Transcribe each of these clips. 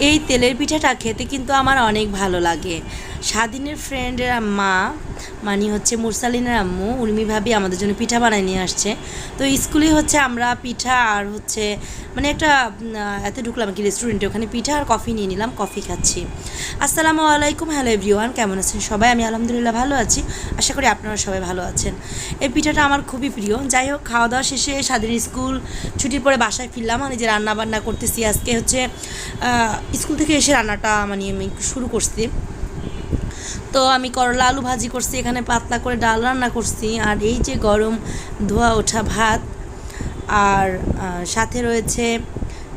এই তেলের পিঠাটা খেতে কিন্তু আমার অনেক ভালো লাগে। স্বাধীনের ফ্রেন্ডের মা মানে হচ্ছে মুরসালিনের আম্মু, উর্মি ভাবি আমাদের জন্য পিঠা বানায় নিয়ে আসছে। তো স্কুলে হচ্ছে আমরা পিঠা আর হচ্ছে মানে একটা এতে ঢুকলাম কি রেস্টুরেন্টে ওখানে পিঠা আর কফি নিয়ে নিলাম কফি খাচ্ছি। আসসালামু আলাইকুম হ্যালো এভরিওয়ান কেমন আছেন সবাই? আমি আলহামদুলিল্লাহ ভালো আছি, আশা করি আপনারা সবাই ভালো আছেন। এই পিঠাটা আমার খুবই প্রিয়, যাই হোক খাওয়া দাওয়া শেষে স্বাধীন স্কুল ছুটির পরে বাসায় ফিরলাম, আমি যে রান্না বান্না করতেছি আজকে হচ্ছে স্কুল থেকে এসে রান্নাটা মানে আমি শুরু করছি। তো আমি করলা আলু ভাজি করছি, এখানে পাতলা করে ডাল রান্না করছি, আর এই যে গরম ধোয়া ওঠা ভাত, আর সাথে রয়েছে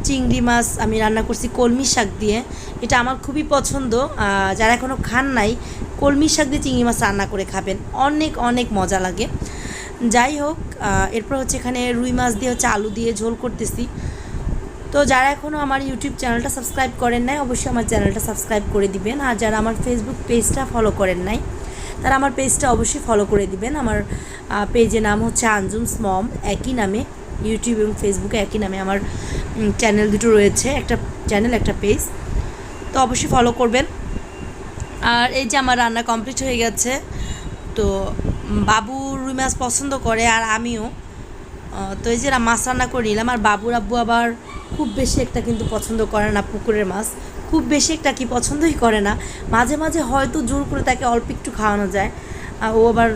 চিংড়ি মাছ, আমি রান্না করছি কলমি শাক দিয়ে, এটা আমার খুবই পছন্দ যারা এখনও খান নাই, কলমি শাক দিয়ে চিংড়ি মাছ রান্না করে খাবেন, অনেক অনেক মজা লাগে। যাই হোক এরপর হচ্ছে এখানে রুই মাছ দিয়ে হচ্ছে আলু দিয়ে ঝোল করতেছি তো যারা এখনও আমার ইউটিউব চ্যানেলটা সাবস্ক্রাইব করেন নাই, অবশ্যই আমার চ্যানেলটা সাবস্ক্রাইব করে দিবেন। আর যারা আমার ফেসবুক পেজটা ফলো করেন নাই, তারা আমার পেজটা অবশ্যই ফলো করে দিবেন। আমার পেজের নাম হচ্ছে আঞ্জুমস মম একই নামে ইউটিউব এবং ফেসবুকে একই নামে আমার চ্যানেল দুটো রয়েছে, একটা চ্যানেল একটা পেজ তো অবশ্যই ফলো করবেন। আর এই যে আমার রান্না কমপ্লিট হয়ে গেছে, তো বাবু রুই মাছ পছন্দ করে আর আমিও। তো এই যে মাছ রান্না করে নিলাম আর বাবুর আব্বু আবার খুব বেশি একটা কিন্তু পছন্দ করে না পুকুরের মাছ। খুব বেশি একটা কি পছন্দই করে না। মাঝে মাঝে হয়তো জোর করে তাকে অল্প একটু খাওয়ানো যায়। ও আবার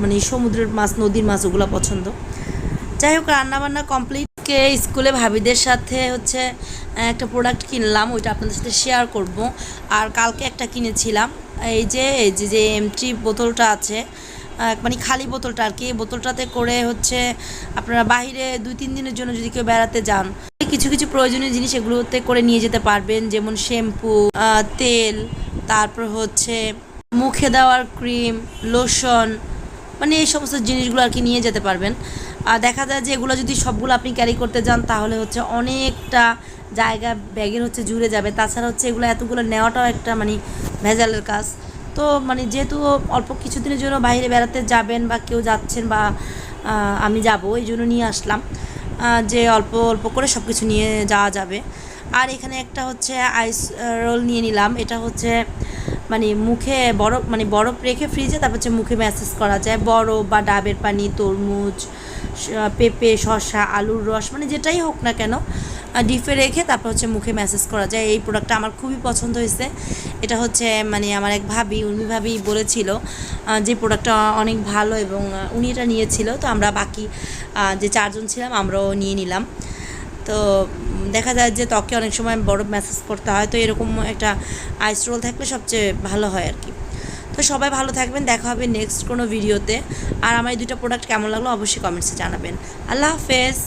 মানে সমুদ্রের মাছ, নদীর মাছ ওগুলো পছন্দ। যাই হোক, রান্নাবান্না কমপ্লিট কে স্কুলে ভাবিদের সাথে হচ্ছে একটা প্রোডাক্ট কিনলাম, ওইটা আপনাদের সাথে শেয়ার করব। আর কালকে একটা কিনেছিলাম। এই যে এই যে যে এমটি বোতলটা আছে মানে খালি বোতলটা আর কি। এই বোতলটাতে করে হচ্ছে আপনারা বাইরে দুই, তিন দিনের জন্য যদি কেউ বেড়াতে যান, কিছু কিছু প্রয়োজনীয় জিনিস এগুলোতে করে নিয়ে যেতে পারবেন, যেমন শ্যাম্পু তেল, তারপর হচ্ছে মুখে দেওয়ার ক্রিম, লোশন মানে এই সমস্ত জিনিসগুলো আর কি নিয়ে যেতে পারবেন। আর দেখা যায় যে এগুলো যদি সবগুলো আপনি ক্যারি করতে যান, তাহলে হচ্ছে অনেকটা জায়গা ব্যাগের হচ্ছে জুড়ে যাবে। তাছাড়া হচ্ছে এগুলো এতগুলো নেওয়াটাও একটা মানে ভেজালের কাজ। তো মানে যেহেতু অল্প কিছুদিনের জন্য বাইরে বেড়াতে যাবেন বা কেউ যাচ্ছেন বা আমি যাব, এই জন্য নিয়ে আসলাম। যে অল্প অল্প করে সব কিছু নিয়ে যাওয়া যাবে। আর এখানে একটা হচ্ছে আইস রোল নিয়ে নিলাম। এটা হচ্ছে মানে মুখে বরফ মানে বরফ রেখে ফ্রিজে তারপর হচ্ছে মুখে ম্যাসেজ করা যায়। বরফ বা ডাবের পানি, তরমুজ পেঁপে, শসা, আলুর রস মানে যেটাই হোক না কেন ডিপে রেখে তারপর হচ্ছে মুখে ম্যাসেজ করা যায়। এই প্রোডাক্টটা আমার খুবই পছন্দ হয়েছে। এটা হচ্ছে মানে আমার এক ভাবি উর্মি ভাবি বলেছিল যে প্রোডাক্টটা অনেক ভালো এবং উনি এটা নিয়েছিল। তো আমরা বাকি যে চারজন ছিলাম, আমরাও নিয়ে নিলাম। তো দেখা যায় যে ত্বকে অনেক সময় বড় ম্যাসেজ করতে হয়, তো এরকম একটা আইস রোল থাকলে সবচেয়ে ভালো হয় আর কি। তো সবাই ভালো থাকবেন, দেখা হবে নেক্সট কোনো ভিডিওতে আর আমার এই দুটো প্রোডাক্ট কেমন লাগল অবশ্যই কমেন্টসে জানাবেন। আল্লাহ হাফেজ।